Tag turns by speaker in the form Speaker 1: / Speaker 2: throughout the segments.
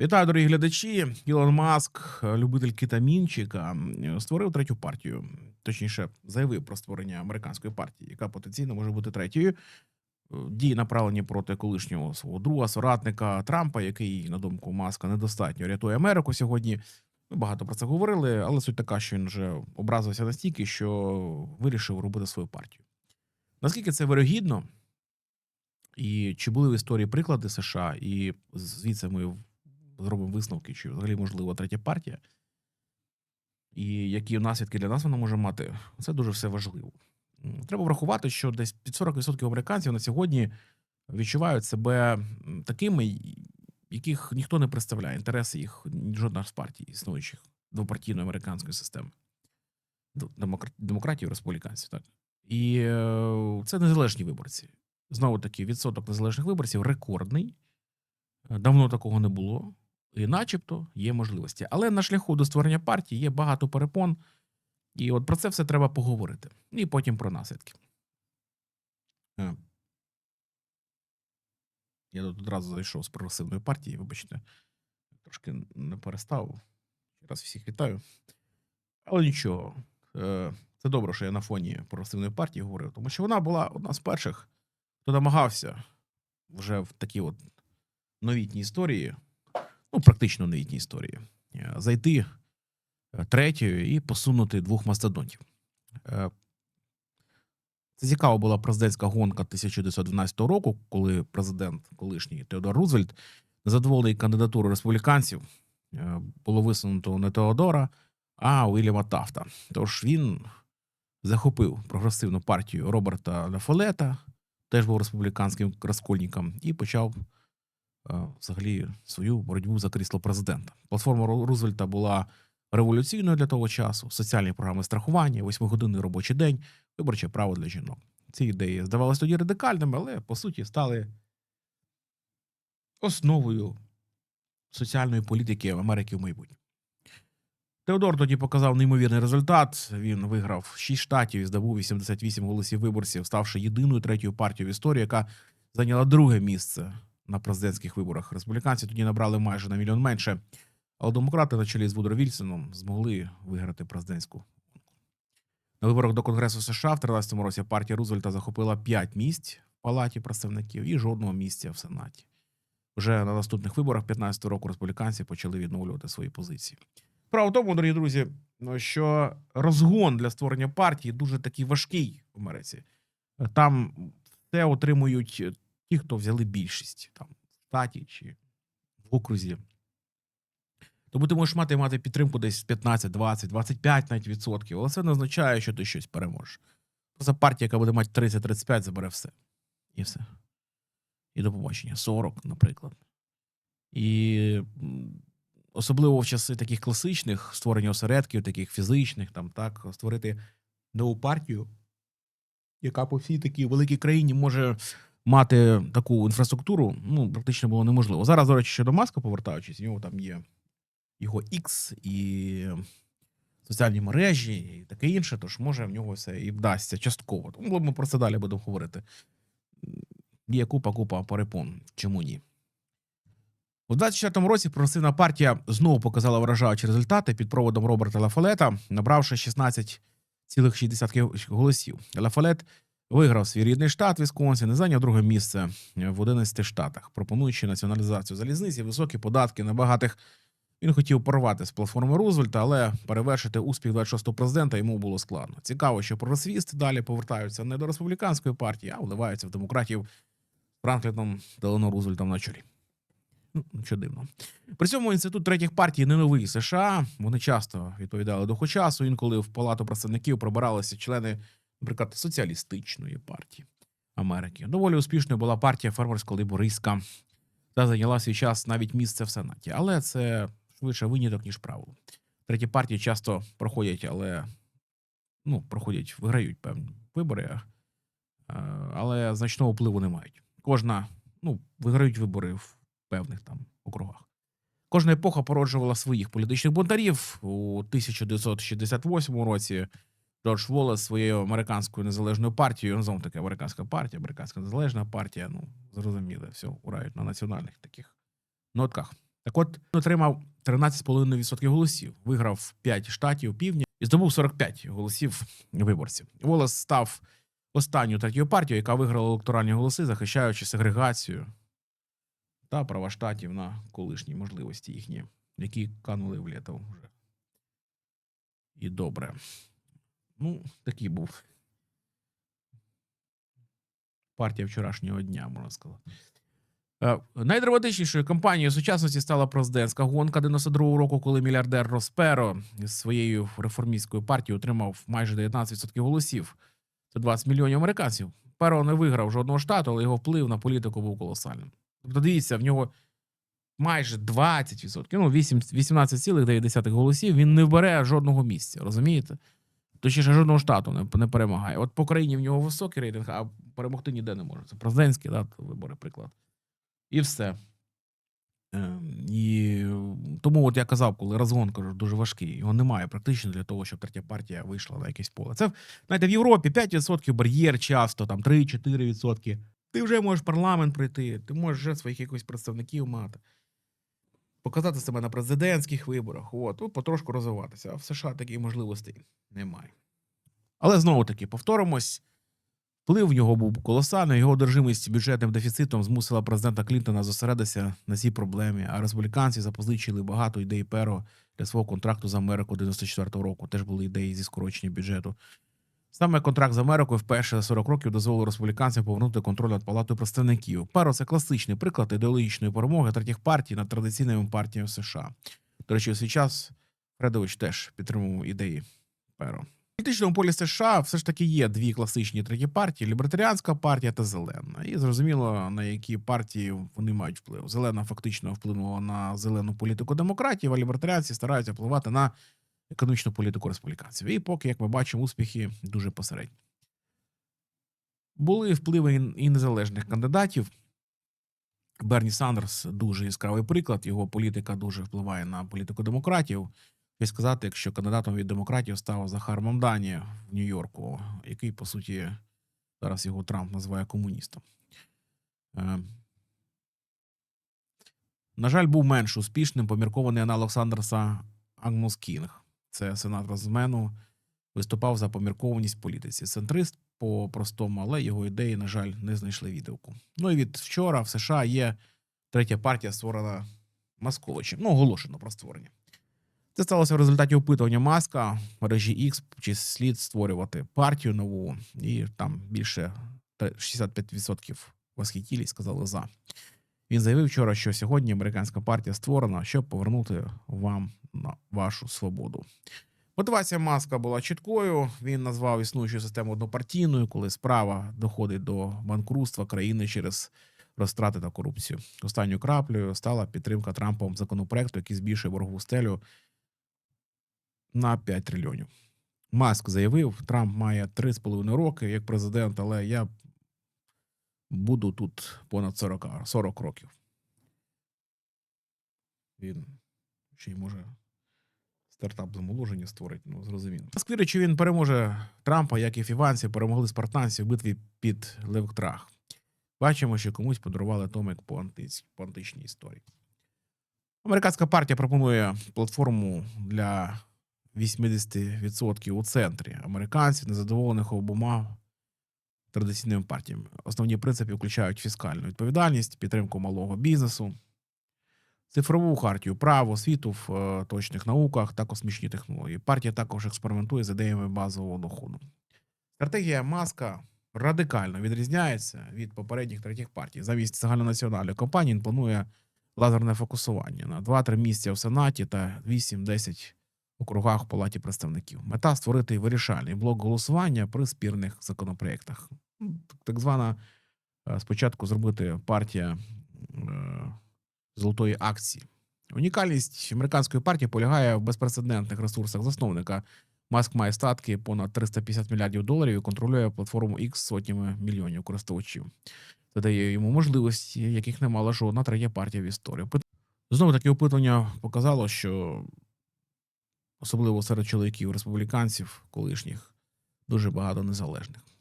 Speaker 1: Вітаю, дорогі глядачі. Ілон Маск, любитель кетамінчика, м, створив третю партію. Точніше, заявив про створення американської партії, яка потенційно може бути третьою. Е, Дії направлені проти колишнього свого друга, соратника Трампа, який, на думку Маска, недостатньо рятує Америку сьогодні. Ми багато про це говорили, але суть така, що він вже образився настільки, що вирішив робити свою партію. Наскільки це вирогідно? І чи були в історії приклади США, і звідси ми зробимо висновки, чи взагалі можливо третя партія, і які наслідки для нас вона може мати, це дуже все важливо. Треба врахувати, що десь під 40% американців на сьогодні відчувають себе такими, яких ніхто не представляє, інтереси їх жодна з партій існуючих двопартійної американської системи. Д- демокр- Демократів, республіканців, так. І е, це незалежні виборці. Знову таки, відсоток незалежних виборців рекордний. Е, Давно такого не було. І начебто є можливості. Але на шляху до створення партії є багато перепон. І от про це все треба поговорити. І потім про наслідки. Е. Я тут одразу зайшов з прогресивної партії, вибачте, трошки не перестав. Ще раз всіх вітаю. Але нічого. Е, Це добре, що я на фоні прогресивної партії говорив, тому що вона була одна з перших, хто намагався вже в такій от новітній історії, ну, практично новітній історії, е, зайти е, третьою і посунути двох мастодонтів. Е, Це цікава була президентська гонка 1912 року, коли президент колишній Теодор Рузвельт, незадоволений кандидатурою республіканців, було висунуто не Теодора, а Уільяма Тафта. Тож він захопив прогресивну партію Роберта Лафолета, теж був республіканським розкольником, і почав взагалі свою боротьбу за крісло президента. Платформа Ру- Рузвельта була революційною для того часу: соціальні програми страхування, восьмигодинний робочий день, виборче право для жінок. Ці ідеї здавалися тоді радикальними, але по суті стали основою соціальної політики Америки в майбутньому. Теодор тоді показав неймовірний результат. Він виграв 6 штатів і здобув 88 голосів виборців, ставши єдиною третьою партією в історії, яка зайняла друге місце на президентських виборах. Республіканці тоді набрали майже на мільйон менше, але демократи на чолі з Вудро Вільсоном змогли виграти президентську. На виборах до Конгресу США в 2013 році партія Рузвельта захопила 5 місць в Палаті представників і жодного місця в Сенаті. Вже на наступних виборах 15 року республіканці почали відновлювати свої позиції. Справа в тому, дорогі друзі, що розгон для створення партії дуже такий важкий в Америці. Там все отримують ті, хто взяли більшість там в штаті чи в окрузі. Тому ти можеш мати мати підтримку десь 15, 20, 25 навіть відсотків, але це не означає, що ти щось переможеш. Просто партія, яка буде мати 30-35, забере все. І все. І до побачення. 40, наприклад. І особливо в часи таких класичних створення осередків, таких фізичних, там так, створити нову партію, яка по всій такій великій країні може мати таку інфраструктуру, ну, практично було неможливо. Зараз, до речі, щодо маска, повертаючись, у нього там є його X і соціальні мережі, і таке інше, тож може в нього все і вдасться частково. Тому ми про це далі будемо говорити. Є купа-купа перепон. Чому ні? У 24-му році прогресивна партія знову показала вражаючі результати під проводом Роберта Лафалета, набравши 16,6 голосів. Лафалет виграв свій рідний штат Вісконсін і зайняв друге місце в 11 штатах, пропонуючи націоналізацію залізниці, високі податки на багатих. Він хотів порвати з платформи Рузвельта, але перевершити успіх 26-го президента йому було складно. Цікаво, що прогресвісти далі повертаються не до республіканської партії, а вливаються в демократів Франкліном Делано Рузвельтом на чолі. Ну, нічого дивного. При цьому інститут третіх партій не новий США. Вони часто відповідали духу часу. Інколи в палату представників пробиралися члени, наприклад, соціалістичної партії Америки. Доволі успішною була партія фермерсько-лейбористська та зайняла свій час навіть місце в Сенаті. Але це швидше виняток, ніж правило. Треті партії часто проходять, але ну, проходять, виграють певні вибори, е, але значного впливу не мають. Кожна, ну, виграють вибори в певних там округах. Кожна епоха породжувала своїх політичних бунтарів. У 1968 році Джордж Волес своєю американською незалежною партією, ну, знову таки американська партія, американська незалежна партія, ну, зрозуміли, все, грають на національних таких нотках. Так от отримав 13,5% голосів, виграв 5 штатів півдня і здобув 45 голосів виборців. Волос став останньою третьою партією, яка виграла електоральні голоси, захищаючи сегрегацію та права штатів на колишні можливості їхні, які канули в літо вже. І добре. Ну, такий був партія вчорашнього дня, можна сказати. Е, Найдраматичнішою кампанією сучасності стала президентська гонка 92-го року, коли мільярдер Росперо з своєю реформістською партією отримав майже 19% голосів. Це 20 мільйонів американців. Перо не виграв жодного штату, але його вплив на політику був колосальним. Тобто, дивіться, в нього майже 20%, ну 8, 18,9 голосів. Він не вбере жодного місця, розумієте? Точніше, жодного штату не, не перемагає. От по країні в нього високий рейтинг, а перемогти ніде не може. Це президентські да, вибори, приклад. І все. Е, І тому, от я казав, коли розгон кажу, дуже важкий, його немає практично для того, щоб третя партія вийшла на якесь поле. Це знаєте, в Європі 5% бар'єр часто, там 3-4%. Ти вже можеш парламент прийти, ти можеш вже своїх якихось представників мати, показати себе на президентських виборах, от, ну, потрошку розвиватися. А в США таких можливостей немає. Але знову таки повторимось. Вплив в нього був колосальний. Його одержимість бюджетним дефіцитом змусила президента Клінтона зосередитися на цій проблемі. А республіканці запозичили багато ідей перо для свого контракту з Америкою 94-го року. Теж були ідеї зі скорочення бюджету. Саме контракт з Америкою вперше за 40 років дозволив республіканцям повернути контроль над палатою представників. Перо це класичний приклад ідеологічної перемоги третіх партій над традиційними партіями США. До речі, у свій час Фредович теж підтримував ідеї Перо. В політичному полі США все ж таки є дві класичні треті партії: лібертаріанська партія та зелена. І зрозуміло, на які партії вони мають вплив. Зелена фактично вплинула на зелену політику демократів, а лібертаріанці стараються впливати на економічну політику республіканців. І поки, як ми бачимо, успіхи дуже посередні. Були впливи і- незалежних кандидатів. Берні Сандерс дуже яскравий приклад. Його політика дуже впливає на політику демократів. І сказати, якщо кандидатом від демократів став Захар Мамдані в Нью-Йорку, який, по суті, зараз його Трамп називає комуністом. Е, На жаль, був менш успішним поміркований аналог Сандерса Агнус Кінг. Це сенатор з Мену, виступав за поміркованість політиці. Центрист по-простому, але його ідеї, на жаль, не знайшли відгуку. Ну і від вчора в США є третя партія, створена Масковичем. Ну, оголошено про створення. Це сталося в результаті опитування Маска в мережі X, чи слід створювати партію нову, і там більше та- 65% восхитілі сказали за. Він заявив вчора, що сьогодні американська партія створена, щоб повернути вам на вашу свободу. Мотивація Маска була чіткою. Він назвав існуючу систему однопартійною, коли справа доходить до банкрутства країни через розтрати та корупцію. Останньою краплею стала підтримка Трампом законопроекту, який збільшує боргову стелю на 5 трильйонів. Маск заявив, Трамп має 3,5 роки як президент, але я буду тут понад 40, 40 років. Він ще й може стартап з омоложення створить, ну зрозуміло. Маск вірить, що він переможе Трампа, як і фіванці перемогли спартанці в битві під Левктрах. Бачимо, що комусь подарували томик по, антиць, по античній історії. Американська партія пропонує платформу для 80% у центрі американців, незадоволених обома традиційними партіями. Основні принципи включають фіскальну відповідальність, підтримку малого бізнесу, цифрову хартію прав, освіту в е, точних науках та космічні технології. Партія також експериментує з ідеями базового доходу. Стратегія Маска радикально відрізняється від попередніх третіх партій. Замість загальнонаціональної кампанії він планує лазерне фокусування на 2-3 місця в Сенаті та 8-10 округах в Палаті представників. Мета створити вирішальний блок голосування при спірних законопроєктах. Ну, Так звана е, спочатку зробити партія е, золотої акції. Унікальність американської партії полягає в безпрецедентних ресурсах засновника. Маск має статки понад 350 мільярдів доларів і контролює платформу X сотнями мільйонів користувачів. Це дає йому можливості, яких не мала жодна третя партія в історії. Знову таки опитування показало, що особливо серед чоловіків республіканців, колишніх, дуже багато незалежних.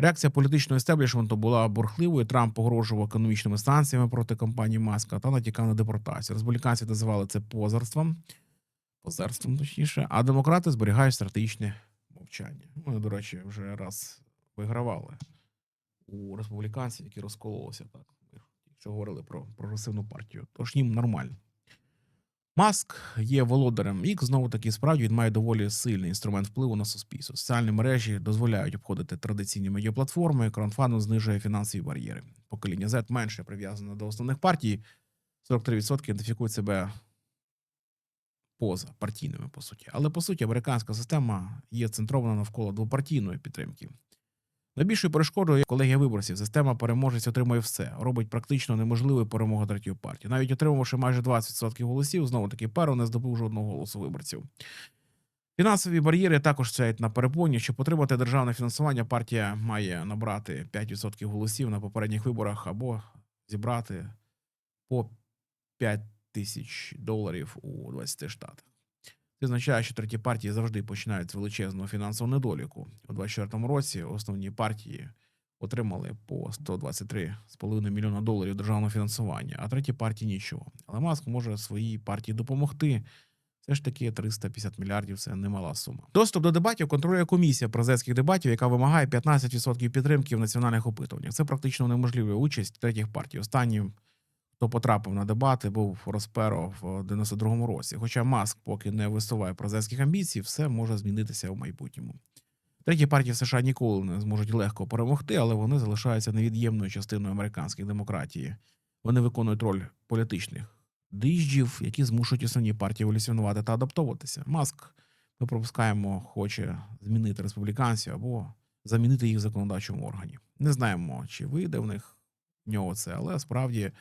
Speaker 1: Реакція політичного естеблішменту була бурхливою. Трамп погрожував економічними санкціями проти компанії Маска та натякав на депортацію. Республіканці називали це позерством, позерством точніше, а демократи зберігають стратегічне мовчання. Вони, до речі, вже раз вигравали у республіканців, які розкололися так. Якщо говорили про прогресивну партію, тож їм нормально. Маск є володарем X, знову таки справді він має доволі сильний інструмент впливу на суспільство. Соціальні мережі дозволяють обходити традиційні медіаплатформи, краудфандинг знижує фінансові бар'єри. Покоління Z менше прив'язане до основних партій. 43% ідентифікують себе поза партійними, по суті. Але по суті, американська система є центрована навколо двопартійної підтримки. Найбільшою перешкодою колегія виборців. Система переможець отримує все, робить практично неможливою перемогу третьої партії. Навіть отримавши майже 20% голосів, знову таки Перо не здобув жодного голосу виборців. Фінансові бар'єри також стоять на перепоні. Щоб отримати державне фінансування, партія має набрати 5% голосів на попередніх виборах або зібрати по 5 тисяч доларів у 20 штатах. Це означає, що треті партії завжди починають з величезного фінансового недоліку. У 2024 році основні партії отримали по 123,5 мільйона доларів державного фінансування, а треті партії нічого. Але Маск може своїй партії допомогти. Все ж таки 350 мільярдів це немала сума. Доступ до дебатів контролює комісія президентських дебатів, яка вимагає 15% підтримки в національних опитуваннях. Це практично неможлива участь третіх партій. Останнім хто потрапив на дебати, був Росперо в 92-му році. Хоча Маск поки не висуває президентських амбіцій, все може змінитися в майбутньому. Треті партії в США ніколи не зможуть легко перемогти, але вони залишаються невід'ємною частиною американської демократії. Вони виконують роль політичних диждів, які змушують основні партії еволюціонувати та адаптовуватися. Маск, ми пропускаємо, хоче змінити республіканців або замінити їх в законодавчому органі. Не знаємо, чи вийде в них в нього це, але справді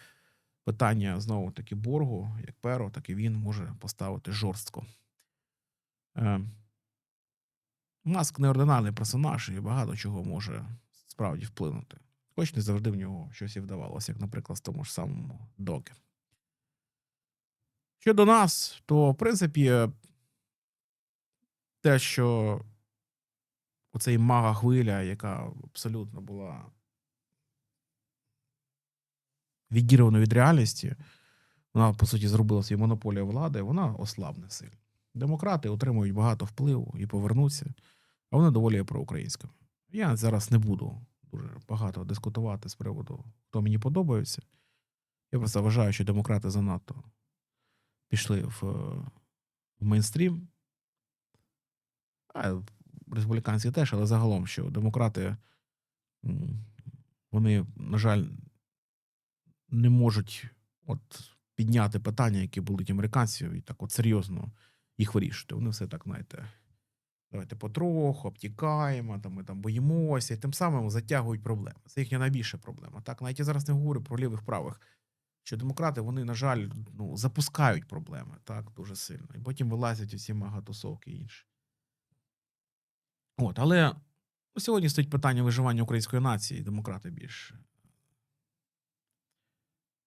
Speaker 1: питання знову таки боргу, як перо, так і він може поставити жорстко. Е, Маск неординарний персонаж і багато чого може справді вплинути. Хоч не завжди в нього щось і вдавалося, як, наприклад, з тому ж самому Доге. Щодо нас, то в принципі те, що оцей мага хвиля, яка абсолютно була відірвана від реальності, вона, по суті, зробила свою монополію влади, вона ослабне сильно. Демократи отримують багато впливу і повернуться, а вони доволі є проукраїнськими. Я зараз не буду дуже багато дискутувати з приводу, хто мені подобається. Я просто вважаю, що демократи занадто пішли в, в мейнстрім. А республіканці теж, але загалом, що демократи, вони, на жаль, не можуть от підняти питання, які болить американців, і так от серйозно їх вирішити. Вони все так, знаєте, давайте потроху, обтікаємо, там, ми там боїмося, і тим самим затягують проблеми. Це їхня найбільша проблема. Так, навіть я зараз не говорю про лівих правих. Що демократи, вони, на жаль, ну, запускають проблеми так дуже сильно. І потім вилазять усі магатусовки і інше. От, але ну, сьогодні стоїть питання виживання української нації, демократи більш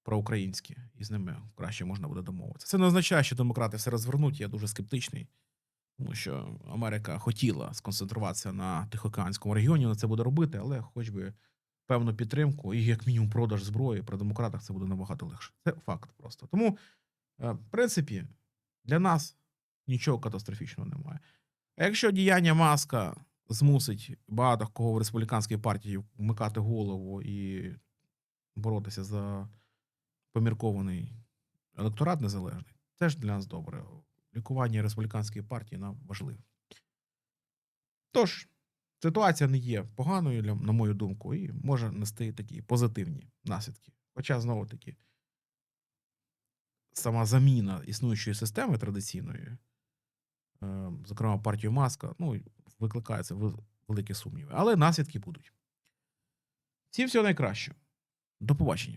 Speaker 1: проукраїнські, і з ними краще можна буде домовитися. Це не означає, що демократи все розвернуть. Я дуже скептичний, тому що Америка хотіла сконцентруватися на Тихоокеанському регіоні, вона це буде робити, але хоч би певну підтримку і як мінімум продаж зброї при демократах це буде набагато легше. Це факт просто. Тому, е, в принципі, для нас нічого катастрофічного немає. А якщо діяння маска змусить багато кого в республіканській партії вмикати голову і боротися за поміркований електорат незалежний, це ж для нас добре. Лікування республіканської партії нам важливе. Тож, ситуація не є поганою, на мою думку, і може нести такі позитивні наслідки. Хоча, знову таки, сама заміна існуючої системи традиційної, е, зокрема партію Маска, ну, викликає це вел- великі сумніви. Але наслідки будуть. Всім всього найкращого. До побачення.